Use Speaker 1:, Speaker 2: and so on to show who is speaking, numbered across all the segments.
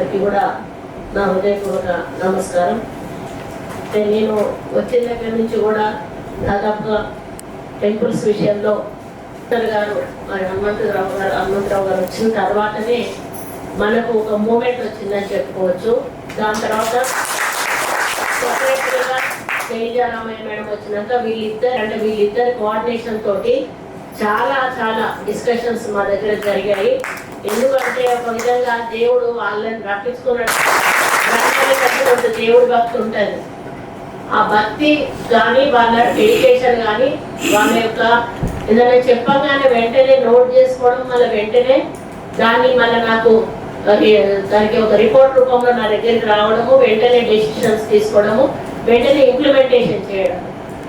Speaker 1: అందరికీ కూడా నా హృదయపూర్వక నమస్కారం. అంటే నేను వచ్చిన దగ్గర నుంచి కూడా దాదాపుగా టెంపుల్స్ విషయంలో గారు మరి హనుమంతరావు గారు హనుమంతరావు గారు వచ్చిన తర్వాతనే మనకు ఒక మూమెంట్ వచ్చిందని చెప్పుకోవచ్చు. దాని తర్వాత సెక్రటరీగా తేజారామయ్య మేడం వచ్చినాక వీళ్ళిద్దరు అంటే వీళ్ళిద్దరి కోఆర్డినేషన్ తోటి చాలా చాలా డిస్కషన్స్ మా దగ్గర జరిగాయి. ఎందుకంటే ఒక విధంగా దేవుడు వాళ్ళని రప్పించుకున్నట్టు కొంత దేవుడు భక్తి ఉంటుంది. ఆ భక్తి కానీ వాళ్ళ డెడికేషన్ కానీ వాళ్ళ యొక్క ఏదైనా చెప్పగానే వెంటనే నోట్ చేసుకోవడం మళ్ళీ వెంటనే దాన్ని మళ్ళీ నాకు దానికి ఒక రిపోర్ట్ రూపంలో నా దగ్గరికి రావడము వెంటనే డెసిషన్స్ తీసుకోవడము వెంటనే ఇంప్లిమెంటేషన్ చేయడం.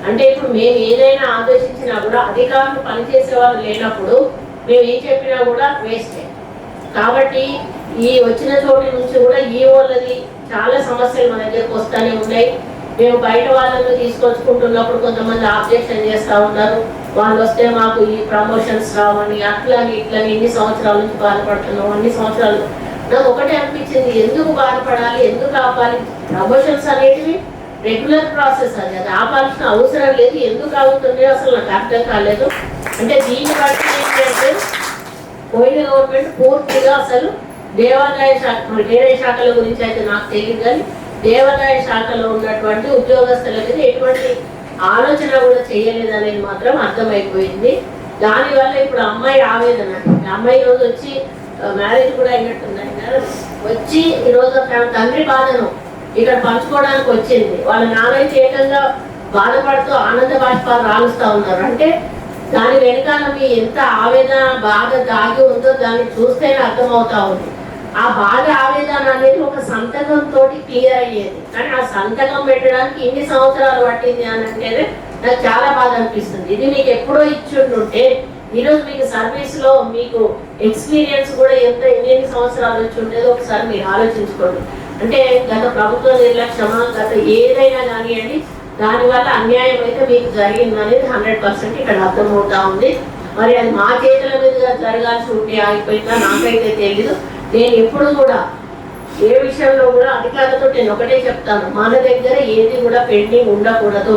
Speaker 1: అంటే ఇప్పుడు మేము ఏదైనా ఆదేశించినా కూడా అధికారులు పనిచేసే వాళ్ళు లేనప్పుడు మేము ఏం చెప్పినా కూడా వేస్ట్ కాబట్టి ఈ వచ్చిన చోటి నుంచి కూడా ఈ వాళ్ళది చాలా సమస్యలు మన దగ్గరకు వస్తూనే ఉన్నాయి. మేము బయట వాళ్ళని తీసుకొచ్చుకుంటున్నప్పుడు కొంతమంది ఆబ్జెక్షన్ చేస్తూ ఉన్నారు. వాళ్ళు వస్తే మాకు ఈ ప్రమోషన్స్ రావని అట్లని ఇట్లని ఎన్ని సంవత్సరాల నుంచి బాధపడుతున్నాం అన్ని సంవత్సరాలు. నాకు ఒకటే అనిపించింది ఎందుకు బాధపడాలి ఎందుకు ఆపాలి? ప్రమోషన్స్ అనేటివి రెగ్యులర్ ప్రాసెస్ అది. అది ఆపాల్సిన అవసరం లేదు ఎందుకు ఆగుతుంది అసలు నాకు అర్థం కాలేదు. అంటే దీన్ని బట్టి ఏంటంటే పోయిన గవర్నమెంట్ పూర్తిగా అసలు దేవాదాయ శాఖ మరి వేరే శాఖల గురించి అయితే నాకు తెలియదు కానీ దేవాదాయ శాఖలో ఉన్నటువంటి ఉద్యోగస్తుల మీద ఎటువంటి ఆలోచన కూడా చేయలేదు అనేది మాత్రం అర్థమైపోయింది. దానివల్ల ఇప్పుడు అమ్మాయి ఆవేదన. అమ్మాయి రోజు వచ్చి మ్యారేజ్ కూడా అయినట్టుంది వచ్చి ఈరోజు తన తండ్రి బాధను ఇక్కడ పంచుకోవడానికి వచ్చింది. వాళ్ళ నాన్నైతే ఏకంగా బాధపడుతూ ఆనంద బాష్పాలు రాలుస్తూ ఉన్నారు. అంటే దాని వెనకాల మీ ఎంత ఆవేదన బాధ దాగి ఉందో దాన్ని చూస్తేనే అర్థమవుతా ఉంది. ఆ బాధ ఆవేదన అనేది ఒక సంతకం తోటి క్లియర్ అయ్యేది. కానీ ఆ సంతకం పెట్టడానికి ఇన్ని సంవత్సరాలు పట్టింది అని అంటేనే నాకు చాలా బాధ అనిపిస్తుంది. ఇది మీకు ఎప్పుడో ఇచ్చిండుంటే ఈరోజు మీకు సర్వీస్లో మీకు ఎక్స్పీరియన్స్ కూడా ఎంత ఎన్ని సంవత్సరాలు వచ్చి ఉండేదో ఒకసారి మీరు ఆలోచించుకోండి. అంటే గత ప్రభుత్వ నిర్లక్ష్యమా గత ఏదైనా కానివ్వండి దానివల్ల అన్యాయం అయితే మీకు జరిగింది అనేది హండ్రెడ్ పర్సెంట్ ఇక్కడ అర్థమవుతా ఉంది. మరి అది మా చేతుల మీద జరగాల్సి ఉంటే ఆగిపోయిందా? నాకైతే తెలీదు. నేను ఎప్పుడు కూడా ఏ విషయంలో కూడా అధికారులతో నేను ఒకటే చెప్తాను. మన దగ్గర ఏది కూడా పెండింగ్ ఉండకూడదు.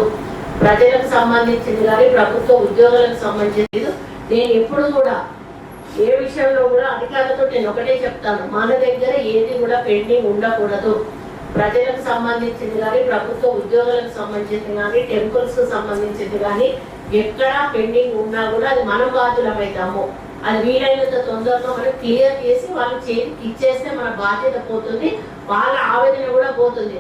Speaker 1: ప్రజలకు సంబంధించింది కానీ ప్రభుత్వ ఉద్యోగులకు సంబంధించింది. నేను ఎప్పుడు కూడా ఏ విషయంలో కూడా అధికారులతో నేను ఒకటే చెప్తాను. మన దగ్గర ఏది కూడా పెండింగ్ ఉండకూడదు. ప్రజలకు సంబంధించింది కానీ ప్రభుత్వ ఉద్యోగులకు సంబంధించింది కానీ టెంపుల్స్ సంబంధించింది కానీ ఎక్కడ పెండింగ్ ఉన్నా కూడా అది మనం బాధ్యులమవుతాము అది వీలైనంత తొందరగా మనం క్లియర్ చేసి వాళ్ళకి చేతికి ఇచ్చేస్తే మన బాధ్యత పోతుంది వాళ్ళ ఆవేదన కూడా పోతుంది.